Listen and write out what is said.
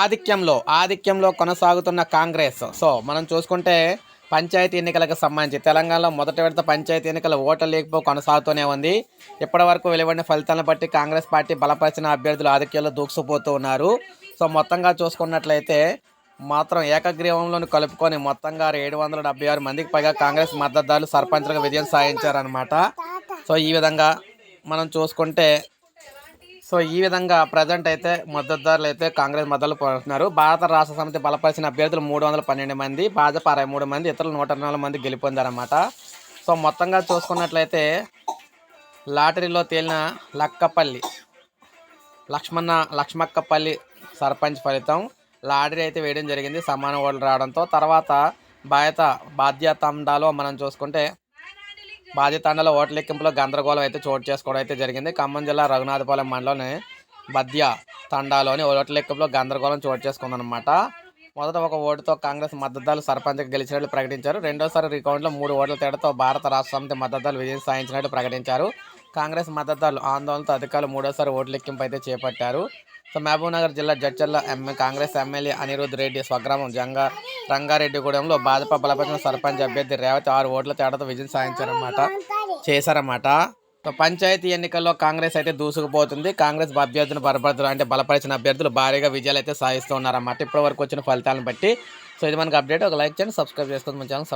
ఆధిక్యంలో ఆధిక్యంలో కొనసాగుతున్న కాంగ్రెస్. సో మనం చూసుకుంటే పంచాయతీ ఎన్నికలకు సంబంధించి తెలంగాణలో మొదటి విడత పంచాయతీ ఎన్నికల ఓటర్ లేకపో కొనసాగుతూనే ఉంది. ఇప్పటి వరకు వెలువడిన ఫలితాలను బట్టి కాంగ్రెస్ పార్టీ బలపరిచిన అభ్యర్థులు ఆధిక్యంలో దూసుకుపోతూ ఉన్నారు. సో మొత్తంగా చూసుకున్నట్లయితే మాత్రం ఏకగ్రీవంలోని కలుపుకొని మొత్తంగా ఏడు వందల డెబ్బై ఆరు మందికి పైగా కాంగ్రెస్ మద్దతుదారులు సర్పంచ్లకు విజయం సాధించారనమాట సో ఈ విధంగా మనం చూసుకుంటే సో ఈ విధంగా ప్రజెంట్ అయితే మద్దతుదారులు అయితే కాంగ్రెస్ మద్దతులు పోతున్నారు భారత రాష్ట్ర సమితి బలపరిచిన అభ్యర్థులు మూడు వందల పన్నెండు మంది భాజపా అరవై మూడు మంది ఇతరులు నూట నాలుగు మంది గెలుపొందారన్నమాట. సో మొత్తంగా చూసుకున్నట్లయితే లాటరీలో తేలిన లక్కపల్లి లక్ష్మణ లక్ష్మక్కపల్లి సర్పంచ్ ఫలితం లాటరీ అయితే వేయడం జరిగింది. సమాన ఓట్లు రావడంతో తర్వాత బాధ్యత బాధ్యతండాలో మనం చూసుకుంటే బాధ్యతండలో ఓట్ల లెక్కింపులో గందరగోళం అయితే చోటు చేసుకోవడం అయితే జరిగింది. ఖమ్మం జిల్లా రఘునాథపాలెం మండలం బద్య తండాలోని ఓట్ల లెక్కింపులో గందరగోళం చోటు చేసుకుందనమాట మొదట ఒక ఓటుతో కాంగ్రెస్ మద్దతుదారులు సర్పంచ్గా గెలిచినట్లు ప్రకటించారు. రెండోసారి రికౌంట్లో మూడు ఓట్ల తేడాతో భారత రాష్ట్ర సమితి మద్దతుదారులు విజయం సాధించినట్లు ప్రకటించారు. కాంగ్రెస్ మద్దతులు ఆందోళనతో అధికారులు మూడోసారి ఓట్ల లెక్కింపు అయితే చేపట్టారు. సో మహబూబ్నగర్ జిల్లా జడ్చర్ల ఎమ్మె కాంగ్రెస్ ఎమ్మెల్యే అనిరుద్ రెడ్డి స్వగ్రామం జంగా రంగారెడ్డిగూడెంలో భాజపా బలపరిచిన సర్పంచ్ అభ్యర్థి రేవతి ఆరు ఓట్ల తేడాతో విజయం సాధించారన్నమాట. చేశారన్నమాట. సో పంచాయతీ ఎన్నికల్లో కాంగ్రెస్ అయితే దూసుకుపోతుంది. కాంగ్రెస్ అభ్యర్థులను బలపడుతున్న అంటే బలపరిచిన అభ్యర్థులు భారీగా విజయాలు అయితే సాధిస్తూ ఉన్నారన్నమాట. ఇప్పటి వరకు వచ్చిన ఫలితాలను బట్టి. సో ఇది మనకి అప్డేట్. ఒక లైక్ చేయండి సబ్స్క్రైబ్ చేసుకోండి. మన ఛానల్